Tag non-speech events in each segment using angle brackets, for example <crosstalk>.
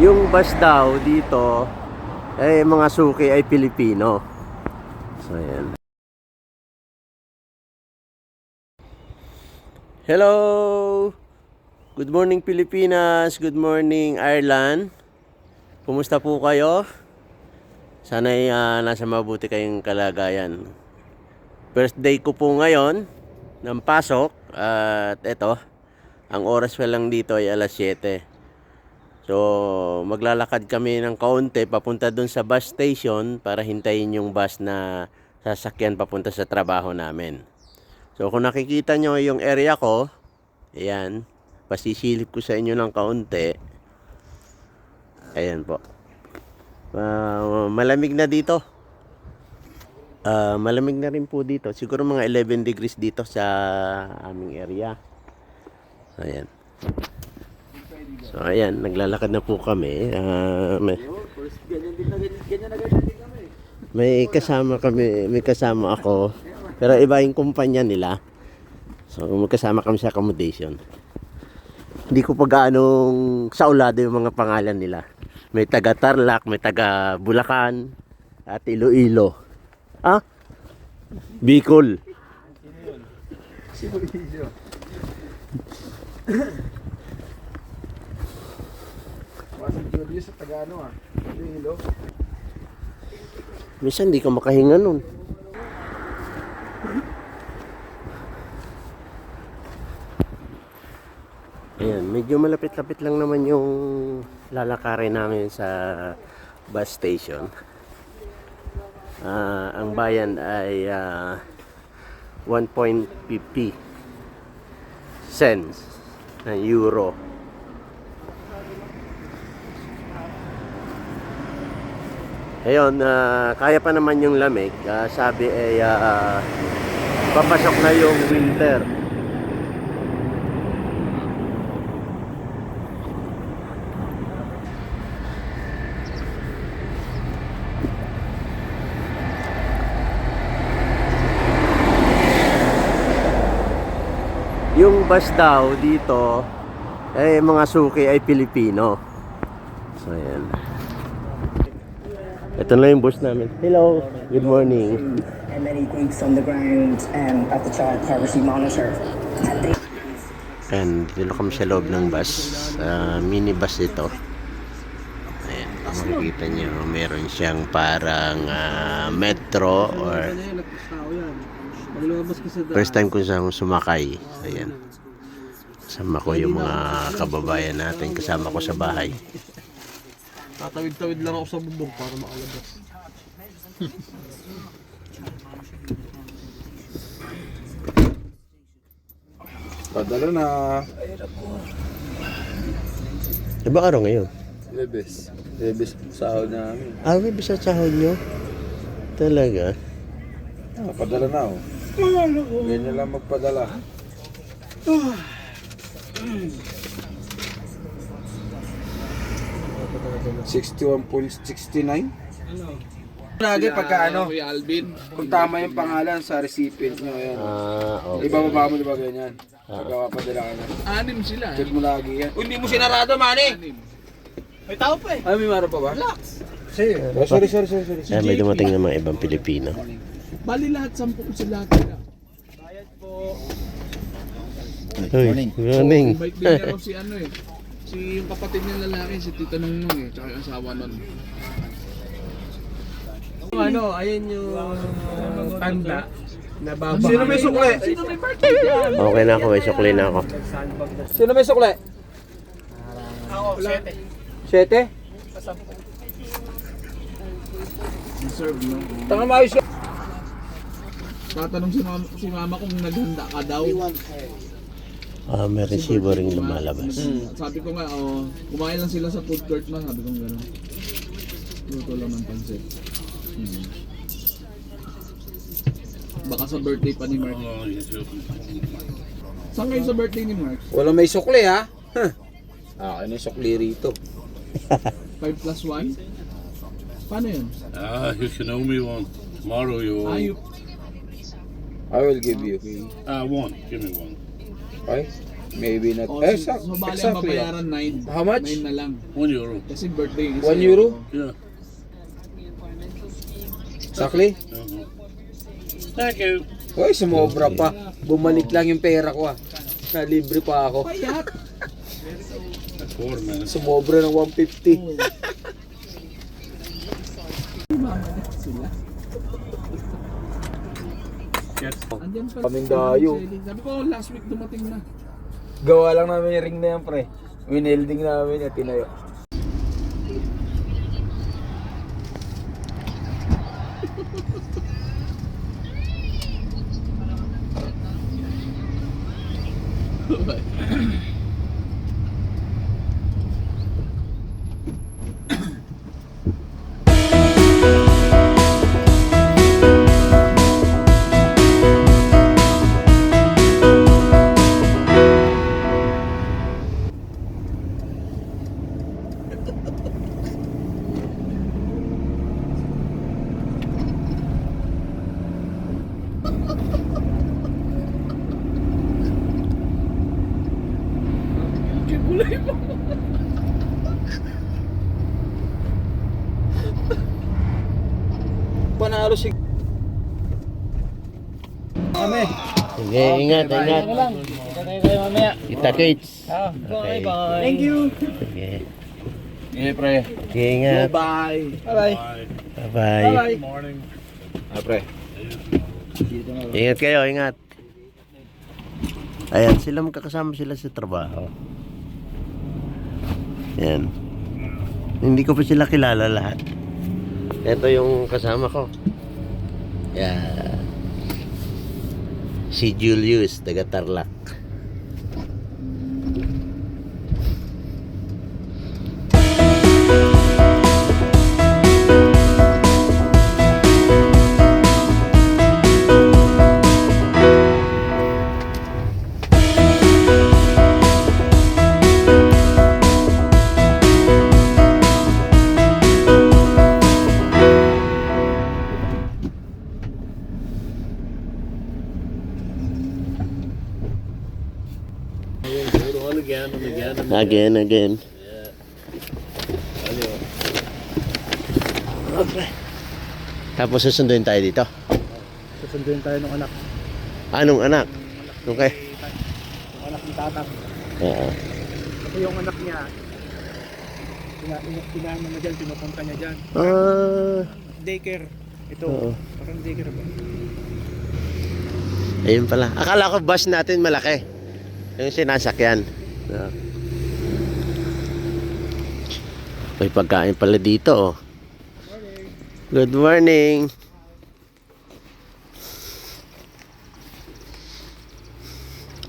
Yung bus daw dito, eh mga suki ay Pilipino. So ayan. Hello! Good morning Pilipinas, good morning Ireland. Kumusta po kayo? Sana'y ah, nasa mabuti kayong kalagayan. First day ko po ngayon ng pasok at eto, ang oras pa lang dito ay alas 7. So, maglalakad kami ng kaunti papunta dun sa bus station para hintayin yung bus na sasakyan papunta sa trabaho namin. So, kung nakikita nyo yung area ko, ayan, pasisilip ko sa inyo ng kaunti. Ayan po. Ah, malamig na dito. Ah, malamig na rin po dito. Siguro mga 11 degrees dito sa aming area. Ayan. So, ayan, naglalakad na po kami. Ah, may, may kasama kami, may kasama ako. Pero iba yung kumpanya nila. So, magkasama kami sa accommodation. Hindi ko pa gaanong saulado yung mga pangalan nila. May taga Tarlac, may taga Bulacan, at Iloilo. Ah? Bicol. Masang Julius sa Tagano ah. Hilo. Minsan hindi ka makahinga nun. Ayan, medyo malapit-lapit lang naman yung lalakarin namin sa bus station. Ah, ang bayan ay ah, 1.50 cents na euro. Ayun, ah, kaya pa naman yung lamig. Ah, sabi ay ah, papasok na yung winter. Yung bus daw dito, eh mga suki ay Pilipino. So, ayan. Ito na yung bus namin. Hello, good morning. and many groups on the ground um, at the Child Poverty Monitor. And they And dito kami sa loob ng bus. Ah, minibus ito. Ayan, kung makikita nyo, meron siyang parang ah, metro or first time ko siyang sumakay. Ayan. Kasama ko yung mga kababayan natin. Kasama ko sa bahay. Tatawid-tawid lang ako sa bubong para makalabas. <laughs> Padala na. Diba araw ngayon? Lebes. Lebes sahod namin. Ah, lebes sa sahod nyo? Ah, Talaga? Ah, padala na oh. Ganyan lang magpadala. Ah. 61.69? Ano? Lagi pagka ano, Kuya Alvin. kung tama yung pangalan sa recipient nyo, ayan. Ah, okay. Ibababa mo diba ganyan? Ah. Pagka padala ka na. Anim sila. Eh. Check mo lagi yan. Uy, hindi mo ah. sinarado, mani! May tao pa eh. Ay, may maro pa ba? Eh, oh, sorry, sorry, sorry, sorry. Ah, may dumating ng mga ibang Pilipino. Bali lahat sampu sila sila. Uy, running. Bike din niya raw si ano eh. Si yung kapatid niya lalaki, si Tito Nung Nung eh. Tsaka yung asawa nun. ano, ayun yung tanda na baba. Sino may sukle? Okay na ako, may sukli na ako. Sino may sukle? Siyete? Deserve, no? Tanga maayos ka. Tatanong si mama, si mama kung naghanda ka daw. Ah, may resibo ring lumalabas. Sabi ko nga, oh, kumain lang sila sa food court na. Sabi ko gano'n. Luto lang ng pansit. Hmm. Baka sa birthday pa ni Mark. Saan kayo sa birthday ni Mark? Walang may sukle ha? Huh. Ah, ano yung sukli rito? <laughs> 5 plus 1? Paano yun? Ah, you can owe me one. Tomorrow you owe. Ah, you, I will give you. Ah, one. Give me one. Okay? Maybe not. O, eh, so, sak- so bali ang exactly. babayaran 9. How much? 9 na lang. One euro. Kasi birthday. Kasi One euro? Yeah. Exactly? Uh-huh. Thank you. Uy, sumobra pa. Bumalik lang yung pera ko ah. Na libre pa ako. Payat! Four man. Sumobra ng 150. <laughs> Sila. Yes. Andyan pa. Kaming dayo. Sabi ko, last week dumating na. Gawa lang namin yung ring na yan, pre. Winelding namin at tinayo. Panalo si... Kami. Sige, ingat, ingat. Kita kits. Okay. Thank you. Sige. Eh, pre. Sige, ingat. Bye. Bye. Bye-bye. Good morning. Ah, pre. Ingat kayo, ingat. Ayan, sila magkakasama sila sa trabaho. Yan. Hindi ko pa sila kilala lahat. Ito yung kasama ko. Yeah. Si Julius, taga Tarlac. Again and again and Again, again. Okay. Tapos susunduin tayo dito. Susunduin tayo ng anak. Anong anak? Okay. Yung anak ni tatang. Oo. Kasi yung anak niya, ina ina inaano na dyan, pinupunta niya dyan. Ah, Daycare. Ito, Oo. parang daycare ba? ayun pala. Akala ko bus natin malaki. Yung sinasakyan. Oo. May pagkain pala dito, oh. Good morning.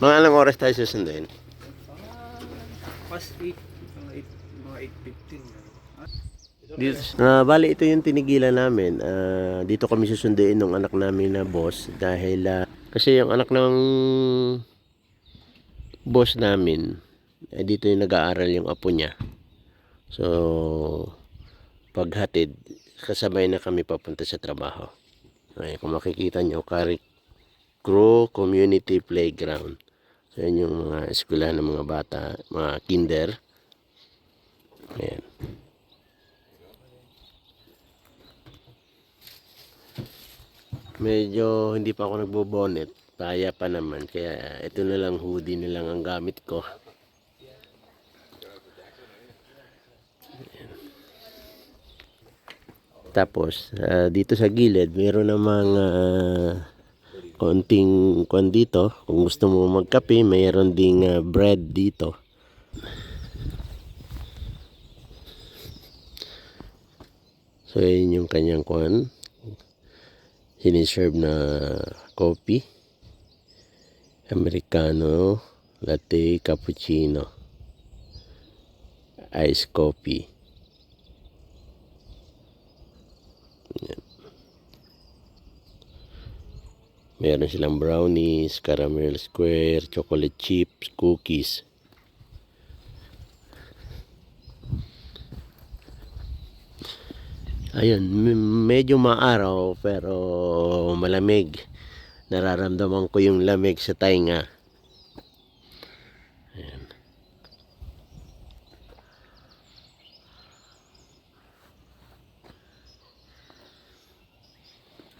Mga anong oras tayo susunduin? Past 8, mga 8, mga 8.15. Dito, ah, bali ito yung tinigilan namin. Ah, dito kami susunduin ng anak namin na boss dahil ah, kasi yung anak ng boss namin eh, dito yung nag-aaral yung apo niya. So paghatid kasabay na kami papunta sa trabaho. Ay, kung makikita nyo, Kari Crew Community Playground. So yun yung mga eskwela ng mga bata, mga kinder. Ayan. Medyo hindi pa ako nagbo-bonnet. Kaya pa naman. Kaya ito na lang hoodie na lang ang gamit ko. Tapos, ah, dito sa gilid, meron namang ah, konting kwan dito. Kung gusto mo magkape, mayroon ding ah, bread dito. So, yun yung kanyang kwan siniserve na coffee americano latte cappuccino ice coffee Meron silang brownies, caramel square, chocolate chips, cookies. Ayun, medyo maaraw pero malamig. Nararamdaman ko yung lamig sa tainga. Ayan.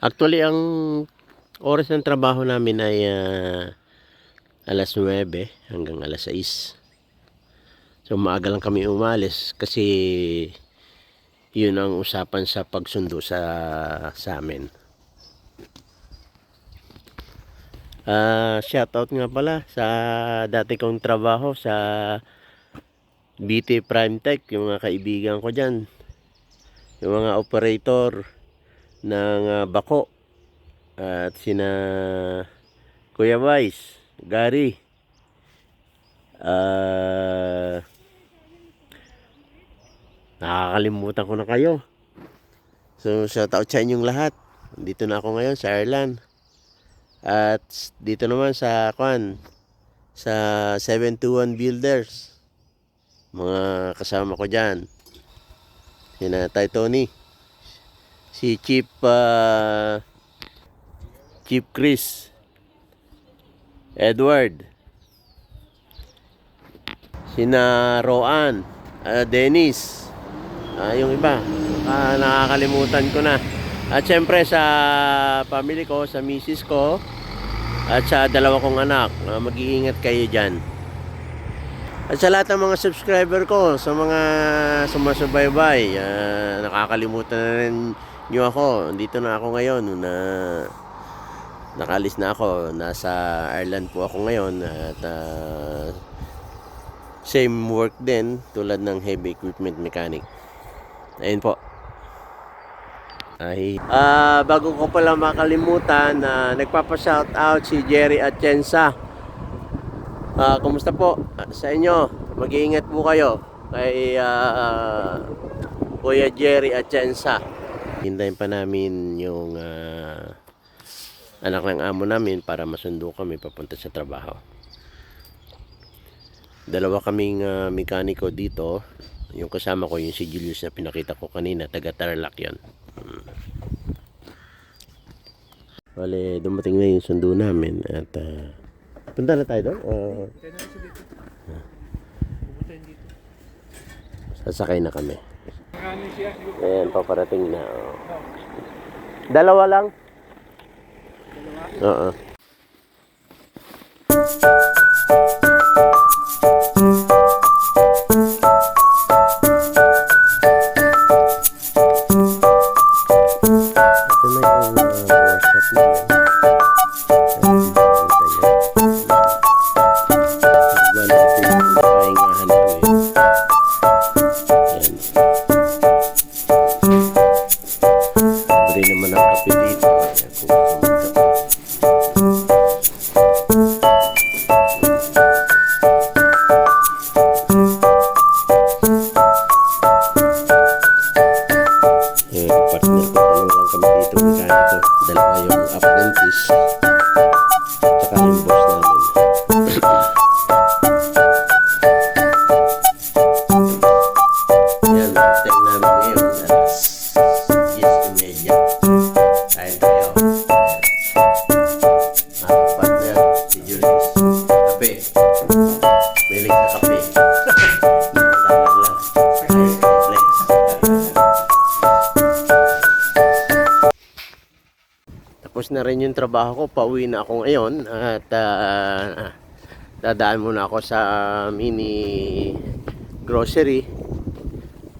Actually, ang oras ng trabaho namin ay ah, alas 9 hanggang alas 6. So maaga lang kami umalis kasi yun ang usapan sa pagsundo sa sa amin. Ah, shoutout nga pala sa dati kong trabaho sa BT Prime Tech, yung mga kaibigan ko diyan. Yung mga operator ng ah, Bako at sina Kuya Vice, Gary. Ah nakakalimutan ko na kayo. So, shoutout sa inyong lahat. Dito na ako ngayon sa Ireland. At dito naman sa Kwan, sa 721 Builders. Mga kasama ko dyan. Sina Tay Tony. Si Chief ah, Chief Chris. Edward. Sina Roan. ah, Dennis. Ah, yung iba. Ah, nakakalimutan ko na. At syempre sa family ko, sa misis ko, at sa dalawa kong anak, ah, mag-iingat kayo dyan. At sa lahat ng mga subscriber ko, sa mga sumasubaybay, ah, nakakalimutan na rin nyo ako. Dito na ako ngayon na nakalis na ako. Nasa Ireland po ako ngayon at ah, same work din tulad ng heavy equipment mechanic. Ayun po. Ay, ah bago ko pala makalimutan, na nagpapa-shout out si Jerry Atienza. Ah, kumusta po Ah, sa inyo? Mag-iingat po kayo kay ah, Kuya Jerry Atienza. Hintayin pa namin yung ah, anak ng amo namin para masundo kami papunta sa trabaho. Dalawa kaming ah, mekaniko dito. Yung kasama ko yung si Julius na pinakita ko kanina, taga Tarlac yun. Hmm. Bale, dumating na yung sundo namin at ah, punta na tayo doon. dito. sasakay na kami. Ayan, paparating na. Dalawa lang? Oo. Ito Kape. Bilig sa kape. Tapos na rin yung trabaho ko. Pauwi na ako ngayon. At ah, dadaan muna ako sa mini grocery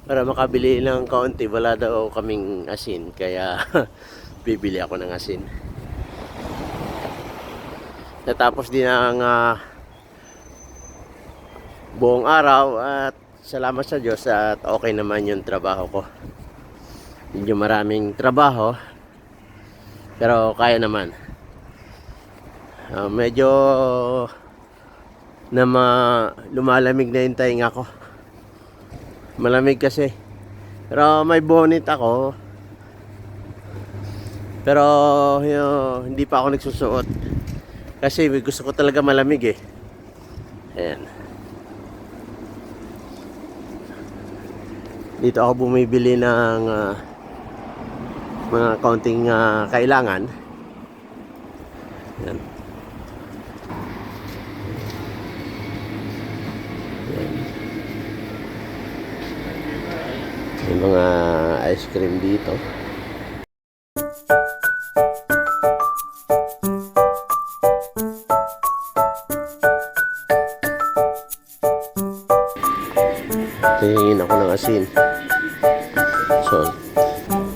para makabili ng kaunti. Wala daw kaming asin. Kaya <laughs> bibili ako ng asin. Natapos din ang ah, buong araw at salamat sa Diyos at okay naman yung trabaho ko. Medyo maraming trabaho pero kaya naman. Ah, medyo na ma- lumalamig na yung tainga ko. Malamig kasi. Pero may bonnet ako. Pero yun, hindi pa ako nagsusuot. Kasi gusto ko talaga malamig eh. Ayan. Dito ako bumibili ng ah, mga kaunting ah, kailangan. Ayan. May mga ice cream dito. Tingin ako ng asin. Salt.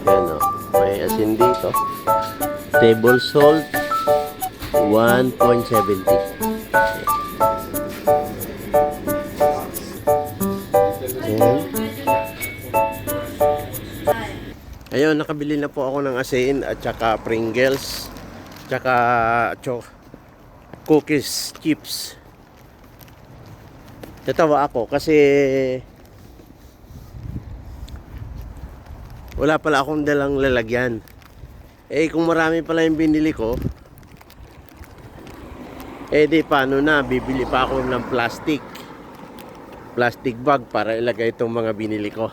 Ayan o. May asin dito. Table salt. 1.70. Ayan. Ayun, nakabili na po ako ng asin at saka Pringles. Tsaka cho cookies, chips. Tatawa ako kasi wala pala akong dalang lalagyan. Eh kung marami pala yung binili ko, eh di paano na, bibili pa ako ng plastic. Plastic bag para ilagay itong mga binili ko.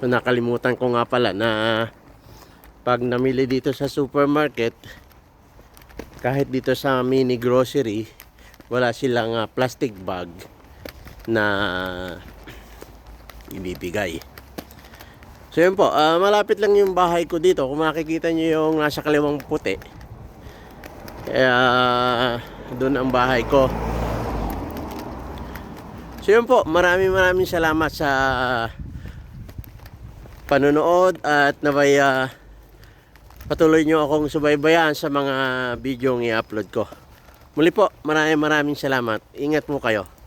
So nakalimutan ko nga pala na pag namili dito sa supermarket, kahit dito sa mini grocery, wala silang ah, plastic bag na ibibigay. So yun po, ah, malapit lang yung bahay ko dito. Kung makikita nyo yung nasa kaliwang puti, kaya doon ang bahay ko. So yun po, maraming maraming salamat sa panonood at naway ah, patuloy nyo akong subaybayan sa mga video i-upload ko. Muli po, maraming maraming salamat. Ingat po kayo.